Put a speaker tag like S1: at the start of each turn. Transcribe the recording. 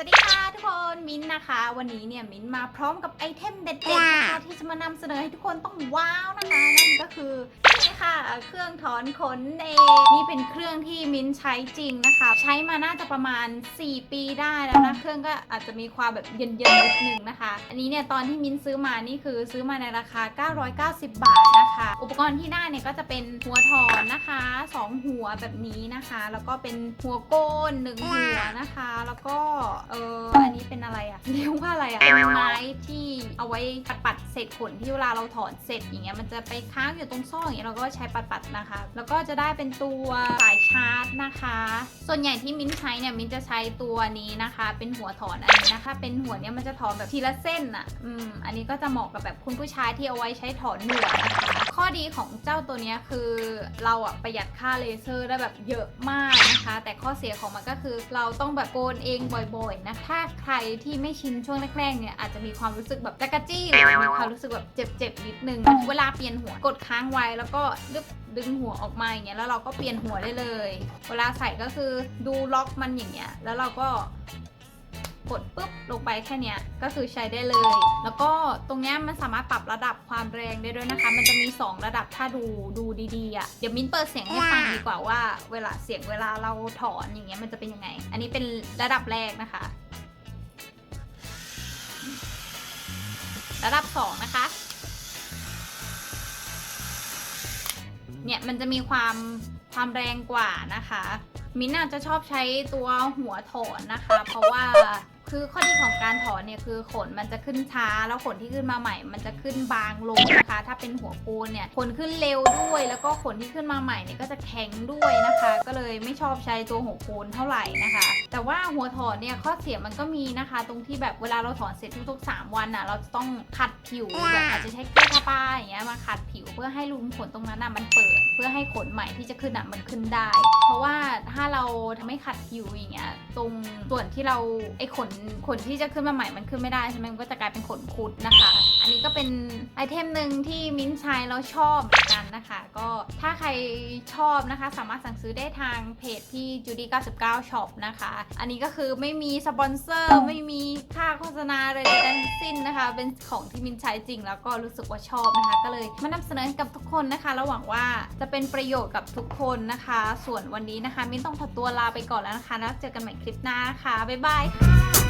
S1: สวัสดีค่ะทุกคนมิ้นท์นะคะ วันนี้เนี่ยมิ้นท์มาพร้อมกับไอเทมเด็ดๆนะคะที่จะมานำเสนอให้ทุกคนต้องว้าวนะคะนั่นก็คือนี่ ค่ะ เครื่องถอนขนเองนี่เป็นเครื่องที่มิ้นใช้จริงนะคะ ใช้มาน่าจะประมาณ 4 ปีได้แล้วนะ เครื่องก็อาจจะมีความแบบเย็นๆนิดนึงนะคะ อันนี้เนี่ยตอนที่มิ้นซื้อมานี่คือซื้อมาในราคา 990 บาทนะคะ อุปกรณ์ที่ได้เนี่ยก็จะเป็นหัวถอนนะคะสองหัวแบบนี้นะคะ แล้วก็เป็นหัวโกนหนึ่งหัวนะคะ แล้วก็เอออันนี้เป็นอะไร เอาไว้ปัดปัดๆเศษขนที่เวลาเราถอนเสร็จอย่างเงี้ยมันจะไปค้างอยู่ตรงซ่ออย่างเงี้ยเราก็ใช้ปัดปัดๆนะคะ แล้วก็จะได้เป็นตัวสายชาร์จนะคะ ส่วนใหญ่ที่มิ้นใช้เนี่ยมิ้นจะใช้ตัวนี้นะคะ เป็นหัวถอนอันนี้นะคะ เป็นหัวเนี่ยมันจะถอนแบบทีละเส้นอะอืมอันนี้ก็จะเหมาะกับแบบคุณผู้ชายที่เอาไว้ใช้ถอนหนวดนะคะ ดีของเจ้าตัวเนี้ยคือเราอะประหยัดค่าเลเซอร์ได้แบบเยอะมากนะคะ แต่ข้อเสียของมันก็คือเราต้องแบบโกนเองบ่อยๆนะถ้าใครที่ไม่ชินช่วงแรกๆเนี่ยอาจจะมีความรู้สึกแบบจักรจี้หรือมีความรู้สึกแบบเจ็บๆนิดนึง เวลาเปลี่ยนหัวกดค้างไว้แล้วก็ดึงดึงหัวออกมาอย่างเงี้ยแล้วเราก็เปลี่ยนหัวได้เลย เวลาใส่ก็คือดูล็อกมันอย่างเงี้ยแล้วเราก็ กดปุ๊บลงไปแค่เนี้ยก็คือใช้ได้เลย แล้วก็ตรงเนี้ยมันสามารถปรับระดับความแรงได้ด้วยนะคะ มันจะมี 2 ระดับถ้าดูดูดีๆอะ่ะเดี๋ยวมิ้นเปิดเสียงให้ฟังดีกว่าว่า เวลาเสียงเวลาเราถอนอย่างเงี้ยมันจะเป็นยังไง อันนี้เป็นระดับแรกนะคะ ระดับ 2 นะคะเนี่ยมันจะมีความความแรงกว่านะคะ มิ้นอาจจะชอบใช้ตัวหัวถอนนะคะ เพราะว่า คือข้อดีของการถอนเนี่ยคือขนมันจะขึ้นช้า แล้วขนที่ขึ้นมาใหม่ มันจะขึ้นบางลงนะคะ ถ้าเป็นหัวโกนเนี่ยขนขึ้นเร็วด้วย แล้วก็ขนที่ขึ้นมาใหม่เนี่ยก็จะแข็งด้วยนะคะ ก็เลยไม่ชอบใช้ตัวหัวโกนเท่าไหร่นะคะ แต่ว่าหัวถอนเนี่ยข้อเสียมันก็มีนะคะ ตรงที่แบบเวลาเราถอนเสร็จทุกๆ3วันอะเราจะต้องขัดผิวแบบอาจจะใช้เกลือทาปาอย่างเงี้ยมาขัดผิวเพื่อให้รูมขนตรงนั้นอะมันเปิด เพื่อให้ขนใหม่ที่จะขึ้นอะมันขึ้นได้ เพราะว่าถ้าเราไม่ขัดผิวอย่างเงี้ยตรงส่วนที่เราไอ้ขนขนที่จะขึ้นมาใหม่มันขึ้นไม่ได้ใช่ไหมมันก็จะกลายเป็นขนคุดนะคะ อันนี้ก็เป็นไอเทมหนึ่งที่มิ้นท์ใช้แล้วชอบเหมือนกันนะคะ ก็ถ้าใครชอบนะคะ สามารถสั่งซื้อได้ทางเพจที่ Judy 99 Shop นะคะ อันนี้ก็คือไม่มีสปอนเซอร์ไม่มีค่าโฆษณาเลยทั้งสิ้นนะคะ เป็นของที่มินใช้จริงแล้วก็รู้สึกว่าชอบนะคะ ก็เลยมานำเสนอให้กับทุกคนนะคะแล้วหวังว่าจะเป็นประโยชน์กับทุกคนนะคะ ส่วนวันนี้นะคะ มินต้องขอตัวลาไปก่อนแล้วนะคะแล้วเจอกันใหม่คลิปหน้าค่ะบ๊ายบายค่ะ